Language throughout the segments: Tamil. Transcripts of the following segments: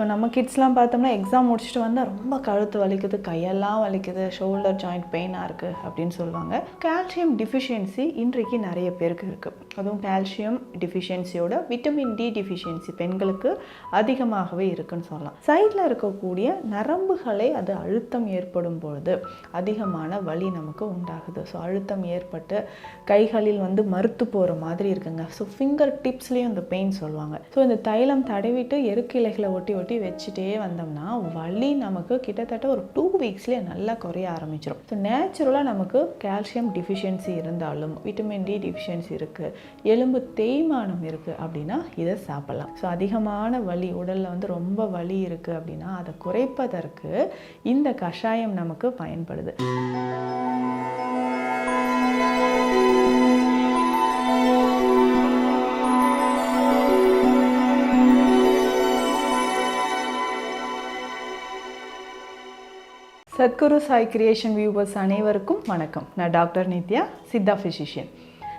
So நம்ம கிட்ஸ்லாம் பார்த்தோம்னா எக்ஸாம் முடிச்சுட்டு வந்தால் ரொம்ப கழுத்து வலிக்குது கையெல்லாம் வலிக்குது ஷோல்டர் ஜாயிண்ட் பெயினாக இருக்குது அப்படின்னு சொல்லுவாங்க. கால்சியம் டிஃபிஷியன்சி இன்றைக்கு நிறைய பேருக்கு இருக்குது அதுவும் கால்சியம் டிஃபிஷியன்சியோட விட்டமின் டி டிஃபிஷியன்சி பெண்களுக்கு அதிகமாகவே இருக்குன்னு சொல்லலாம். சைடில் இருக்கக்கூடிய நரம்புகளை அது அழுத்தம் ஏற்படும் பொழுது அதிகமான வலி நமக்கு உண்டாகுது. ஸோ அழுத்தம் ஏற்பட்டு கைகளில் வந்து மறுத்து போகிற மாதிரி இருக்குங்க. ஸோ ஃபிங்கர் டிப்ஸ்லேயும் அந்த பெயின் சொல்லுவாங்க. ஸோ இந்த தைலம் தடவிட்டு எருக்கிளைகளை ஒட்டி ஒட்டி வச்சுட்டே வந்தோம்னா வலி நமக்கு கிட்டத்தட்ட ஒரு டூ வீக்ஸ்லேயே நல்லா குறைய ஆரம்பிச்சிடும் ஸோ நேச்சுரலாக நமக்கு கால்சியம் டிஃபிஷியன்சி இருந்தாலும் விட்டமின் டி டிஃபிஷியன்சி இருக்குது எலும்பு தேய்மானம் இருக்குது அப்படின்னா இதை சாப்பிட்லாம். ஸோ அதிகமான வலி உடலில் வந்து ரொம்ப வலி இருக்குது அப்படின்னா அதை குறைப்பதற்கு இந்த கஷாயம் நமக்கு பயன்படுது. சத்குரு சாய் கிரியேஷன் வியூவர்ஸ் அனைவருக்கும் வணக்கம். நான் டாக்டர் நித்யா சித்தா ஃபிசிஷியன்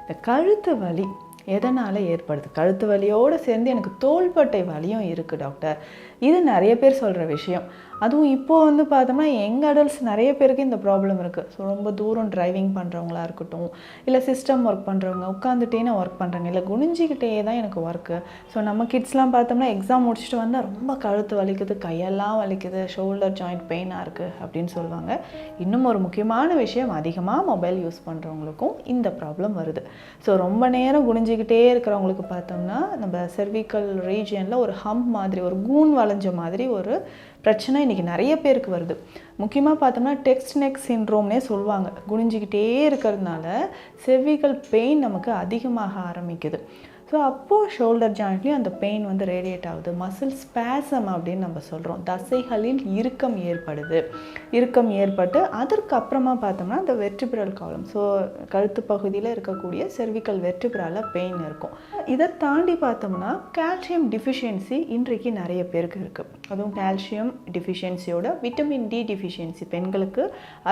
இந்த கழுத்து வலி எதனால் ஏற்படுது? கழுத்து வலியோடு சேர்ந்து எனக்கு தோள்பட்டை வலியும் இருக்குது டாக்டர். இது நிறைய பேர் சொல்கிற விஷயம். அதுவும் இப்போது வந்து பார்த்தோம்னா எங்கள் அடல்ட்ஸ் நிறைய பேருக்கு இந்த ப்ராப்ளம் இருக்குது ஸோ ரொம்ப தூரம் டிரைவிங் பண்ணுறவங்களா இருக்கட்டும் இல்லை சிஸ்டம் ஒர்க் பண்ணுறவங்க உட்காந்துட்டே ஒர்க் பண்ணுறாங்க இல்லை குனிஞ்சிக்கிட்டே தான் எனக்கு ஒர்க்கு ஸோ நம்ம கிட்ஸ்லாம் பார்த்தோம்னா எக்ஸாம் முடிச்சுட்டு வந்தால் ரொம்ப கழுத்து வலிக்குது கையெல்லாம் வலிக்குது ஷோல்டர் ஜாயிண்ட் பெயினாக இருக்குது அப்படின்னு சொல்லுவாங்க. இன்னும் ஒரு முக்கியமான விஷயம் அதிகமாக மொபைல் யூஸ் பண்ணுறவங்களுக்கும் இந்த ப்ராப்ளம் வருது. ஸோ ரொம்ப நேரம் குனிஞ்சிக்கிட்டே இருக்கிறவங்களுக்கு பார்த்தோம்னா நம்ம செர்விக்கல் ரீஜியனில் ஒரு ஹம் மாதிரி ஒரு கூன் வளைஞ்ச மாதிரி ஒரு பிரச்சனை இன்றைக்கி நிறைய பேருக்கு வருது. முக்கியமாக பார்த்தோம்னா டெக்ஸ்ட் நெக் சின்ட்ரோம்னே சொல்லுவாங்க. குனிஞ்சிக்கிட்டே இருக்கிறதுனால செர்விக்கல் பெயின் நமக்கு அதிகமாக ஆரம்பிக்குது. ஸோ அப்போது ஷோல்டர் ஜாயிண்ட்லேயும் அந்த பெயின் வந்து ரேடியேட் ஆகுது. மசில் ஸ்பேசம் அப்படின்னு நம்ம சொல்கிறோம் தசைகளில் இறுக்கம் ஏற்படுது. இறுக்கம் ஏற்பட்டு அதற்கு அப்புறமா பார்த்தோம்னா அந்த வெர்டிபிரல் காலம் ஸோ கழுத்து பகுதியில் இருக்கக்கூடிய செர்விக்கல் வெர்டிபிரால பெயின் இருக்கும். இதை தாண்டி பார்த்தோம்னா கால்சியம் டிஃபிஷியன்சி இன்றைக்கு நிறைய பேருக்கு இருக்குது அதுவும் கால்சியம் டிஃபிஷியன்சியோட விட்டமின் டி டிஃபிஷியன்சி பெண்களுக்கு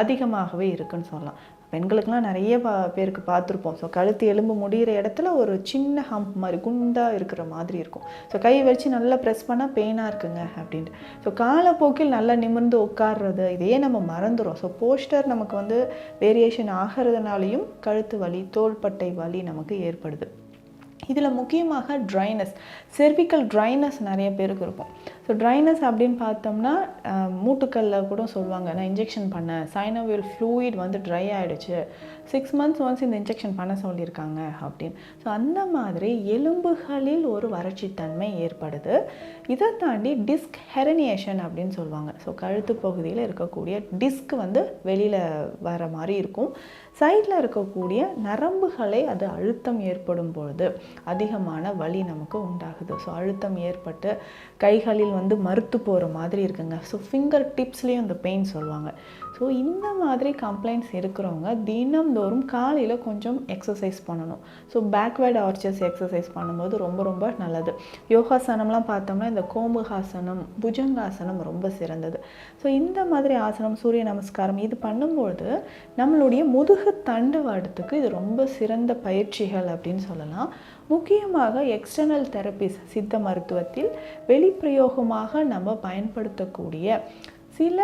அதிகமாகவே இருக்குன்னு சொல்லலாம். பெண்களுக்கெலாம் நிறைய பா பேருக்கு பார்த்துருப்போம். ஸோ கழுத்து எலும்பு முடிகிற இடத்துல ஒரு சின்ன ஹம்ப் மாதிரி குண்டாக இருக்கிற மாதிரி இருக்கும். ஸோ கை வச்சு நல்லா ப்ரெஸ் பண்ணால் பெயினாக இருக்குங்க அப்படின்ட்டு. ஸோ காலப்போக்கில் நல்லா நிமிர்ந்து உட்கார்றது இதையே நம்ம மறந்துடும் ஸோ போஸ்டர் நமக்கு வந்து வேரியேஷன் ஆகிறதுனாலையும் கழுத்து வலி தோள்பட்டை வலி நமக்கு ஏற்படுது. இதில் முக்கியமாக ட்ரைனஸ் செர்விக்கல் ட்ரைனஸ் நிறைய பேருக்கு இருக்கும். ஸோ ட்ரைனஸ் அப்படின்னு பார்த்தோம்னா மூட்டுக்கல்ல கூட சொல்லுவாங்க. நான் இன்ஜெக்ஷன் பண்ணேன் சைனோவியல் ஃப்ளூயிட் வந்து ட்ரை ஆகிடுச்சு சிக்ஸ் மந்த்ஸ் ஒன்ஸ் இந்த இன்ஜெக்ஷன் பண்ண சொல்லியிருக்காங்க அப்படின்னு. ஸோ அந்த மாதிரி எலும்புகளில் ஒரு வறட்சித்தன்மை ஏற்படுது. இதை தாண்டி டிஸ்க் ஹெரனியேஷன் அப்படின்னு சொல்லுவாங்க. ஸோ கழுத்து பகுதியில் இருக்கக்கூடிய டிஸ்க் வந்து வெளியில் வர மாதிரி இருக்கும். சைடில் இருக்கக்கூடிய நரம்புகளை அது அழுத்தம் ஏற்படும் பொழுது அதிகமான வலி நமக்கு உண்டாகுது. ஸோ அழுத்தம் ஏற்பட்டு கைகளில் வந்து மறுத்து போகிற மாதிரி இருக்குங்க. ஸோ ஃபிங்கர் டிப்ஸ்லேயும் அந்த பெயின் சொல்லுவாங்க. ஸோ இந்த மாதிரி கம்ப்ளைண்ட்ஸ் இருக்கிறவங்க தினம்தோறும் காலையில் கொஞ்சம் எக்ஸசைஸ் பண்ணணும். ஸோ பேக்வேர்ட் ஆர்ச்சஸ் எக்ஸசைஸ் பண்ணும்போது ரொம்ப ரொம்ப நல்லது. யோகாசனம்லாம் பார்த்தோம்னா இந்த கோமுகாசனம் புஜங்காசனம் ரொம்ப சிறந்தது. ஸோ இந்த மாதிரி ஆசனம் சூரிய நமஸ்காரம் இது பண்ணும்பொழுது நம்மளுடைய முதுகு தண்டுவாடத்துக்கு இது ரொம்ப சிறந்த பயிற்சிகள் அப்படின்னு சொல்லலாம். முக்கியமாக எக்ஸ்டர்னல் தெரப்பிஸ் சித்த மருத்துவத்தில் வெளிப்பிரயோகமாக நம்ம பயன்படுத்தக்கூடிய சில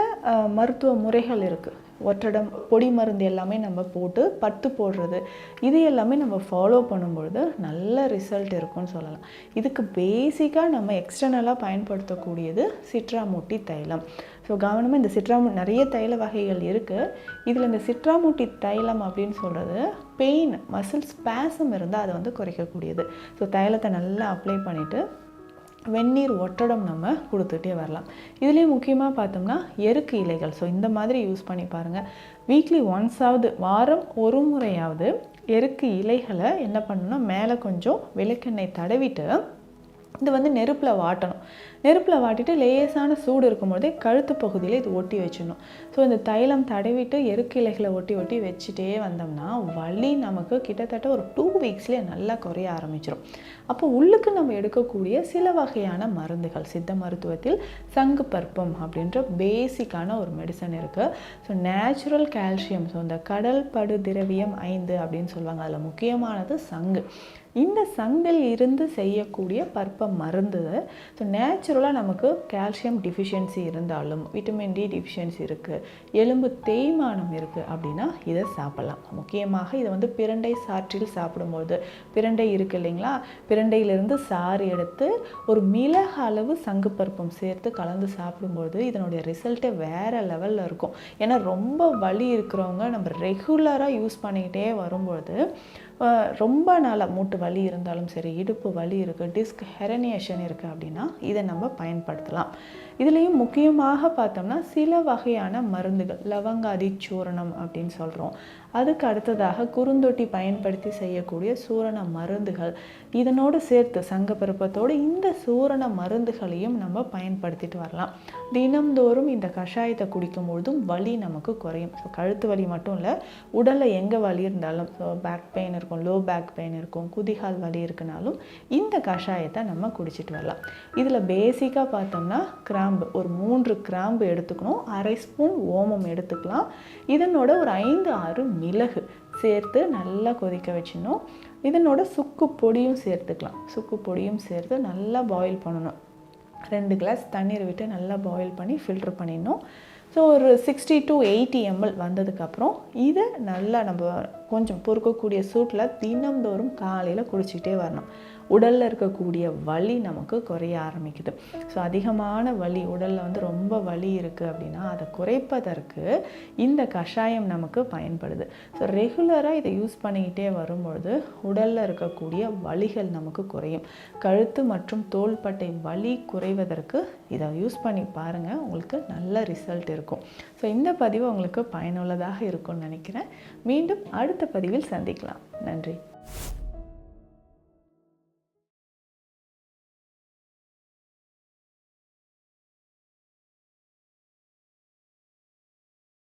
மருத்துவ முறைகள் இருக்குது ஒற்றடம் பொடி மருந்து எல்லாமே நம்ம போட்டு பத்து போடுறது. இது எல்லாமே நம்ம ஃபாலோ பண்ணும்பொழுது நல்ல ரிசல்ட் இருக்கும்னு சொல்லலாம். இதுக்கு பேசிக்காக நம்ம எக்ஸ்டர்னலாக பயன்படுத்தக்கூடியது சிட்ராமூட்டி தைலம். ஸோ கவனமாக இந்த சிட்ராமு நிறைய தைல வகைகள் இருக்குது இதில் இந்த சிட்ராமூட்டி தைலம் அப்படின்னு சொல்கிறது பெயின் மசில் ஸ்பேசம் இருந்தால் அதை வந்து குறைக்கக்கூடியது. ஸோ தைலத்தை நல்லா அப்ளை பண்ணிவிட்டு வெந்நீர் ஒட்டடம் நம்ம கொடுத்துட்டே வரலாம். இதுலேயும் முக்கியமாக பார்த்தோம்னா எருக்கு இலைகள். ஸோ இந்த மாதிரி யூஸ் பண்ணி பாருங்கள் வீக்லி ஒன்ஸாவது வாரம் ஒரு முறையாவது எருக்கு இலைகளை என்ன பண்ணணும்னா மேலே கொஞ்சம் விளக்கெண்ணெய் தடவிட்டு இது வந்து நெருப்பில் வாட்டணும். நெருப்பில் வாட்டிட்டு லேசான சூடு இருக்கும்போதே கழுத்து பகுதியில் இது ஒட்டி வச்சிடணும். ஸோ இந்த தைலம் தடவிட்டு எருக்கு இலைகளை ஒட்டி ஒட்டி வச்சுட்டே வந்தோம்னா வலி நமக்கு கிட்டத்தட்ட ஒரு டூ வீக்ஸ்லேயே நல்லா குறைய ஆரம்பிச்சிடும் அப்போ உள்ளுக்கு நம்ம எடுக்கக்கூடிய சில வகையான மருந்துகள் சித்த மருத்துவத்தில் சங்கு பற்பம் அப்படின்ற பேசிக்கான ஒரு மெடிசன் இருக்குது ஸோ நேச்சுரல் கால்சியம் ஸோ இந்த கடல் படு திரவியம் ஐந்து அப்படின்னு சொல்லுவாங்க. அதில் முக்கியமானது சங்கு. இந்த சங்கில் இருந்து செய்யக்கூடிய பற்ப மருந்து ஸோ நேச்சுரலாக நமக்கு கால்சியம் டிஃபிஷியன்சி இருந்தாலும் விட்டமின் டி டிஃபிஷியன்சி இருக்குது எலும்பு தேய்மானம் இருக்குது அப்படின்னா இதை சாப்பிட்லாம். முக்கியமாக இதை வந்து பிரண்டை சாற்றில் சாப்பிடும்போது பிரண்டை இருக்குது இல்லைங்களா? பிரண்டையிலிருந்து சாறு எடுத்து ஒரு மிளக அளவு சங்குப்பருப்பும் சேர்த்து கலந்து சாப்பிடும்போது இதனுடைய ரிசல்ட்டே வேறு லெவலில் இருக்கும். ஏன்னா ரொம்ப வலி இருக்கிறவங்க நம்ம ரெகுலராக யூஸ் பண்ணிக்கிட்டே வரும்பொழுது ரொம்ப நாளாக மூட்டு வலி இருந்தாலும் சரி இடுப்பு வலி இருக்குது டிஸ்க் ஹெரனியேஷன் இருக்குது அப்படின்னா இதை நம்ம பயன்படுத்தலாம். இதுலேயும் முக்கியமாக பார்த்தோம்னா சில வகையான மருந்துகள் லவங்காதி சூரணம் அப்படின்னு சொல்கிறோம் அதுக்கு அடுத்ததாக குறுந்தொட்டி பயன்படுத்தி செய்யக்கூடிய சூரண மருந்துகள். இதனோடு சேர்த்து சங்கப்பருப்பத்தோடு இந்த சூரண மருந்துகளையும் நம்ம பயன்படுத்திட்டு வரலாம். தினம்தோறும் இந்த கஷாயத்தை குடிக்கும் பொழுதும் வலி நமக்கு குறையும். ஸோ கழுத்து வலி மட்டும் இல்லை உடலில் எங்கே வலி இருந்தாலும் ஸோ பேக் பெயின் இருக்கும் லோ பேக் பெயின் இருக்கும் குதிகால் வலி இருக்குனாலும் இந்த கஷாயத்தை நம்ம குடிச்சிட்டு வரலாம். இதில் பேசிக்காக பார்த்தோம்னா கிராம்பு ஒரு மூன்று கிராம்பு எடுத்துக்கணும் அரை ஸ்பூன் ஓமம் எடுத்துக்கலாம். இதனோட ஒரு ஐந்து ஆறு மிளகு சேர்த்து நல்லா கொதிக்க வச்சிடணும். இதனோட சுக்கு பொடியும் சேர்த்துக்கலாம். சுக்கு பொடியும் சேர்த்து நல்லா பாயில் பண்ணணும். ரெண்டு கிளாஸ் தண்ணீர் விட்டு நல்லா பாயில் பண்ணி ஃபில்டர் பண்ணிடணும். ஸோ ஒரு சிக்ஸ்டி டு எயிட்டி எம்எல் வந்ததுக்கப்புறம் இதை நல்லா நம்ம கொஞ்சம் பொறுக்கக்கூடிய சூட்டில் தினம்தோறும் காலையில் குடிச்சிக்கிட்டே வரணும். உடலில் இருக்கக்கூடிய வலி நமக்கு குறைய ஆரம்பிக்குது. ஸோ அதிகமான வலி உடலில் வந்து ரொம்ப வலி இருக்குது அப்படின்னா அதை குறைப்பதற்கு இந்த கஷாயம் நமக்கு பயன்படுது. ஸோ ரெகுலராக இதை யூஸ் பண்ணிக்கிட்டே வரும்பொழுது உடலில் இருக்கக்கூடிய வலிகள் நமக்கு குறையும். கழுத்து மற்றும் தோள்பட்டை வலி குறைவதற்கு இதை யூஸ் பண்ணி பாருங்கள் உங்களுக்கு நல்ல ரிசல்ட் இருக்கும். ஸோ இந்த பதிவு உங்களுக்கு பயனுள்ளதாக இருக்கும்னு நினைக்கிறேன். மீண்டும் அடுத்த பதிவில் சந்திக்கலாம். நன்றி.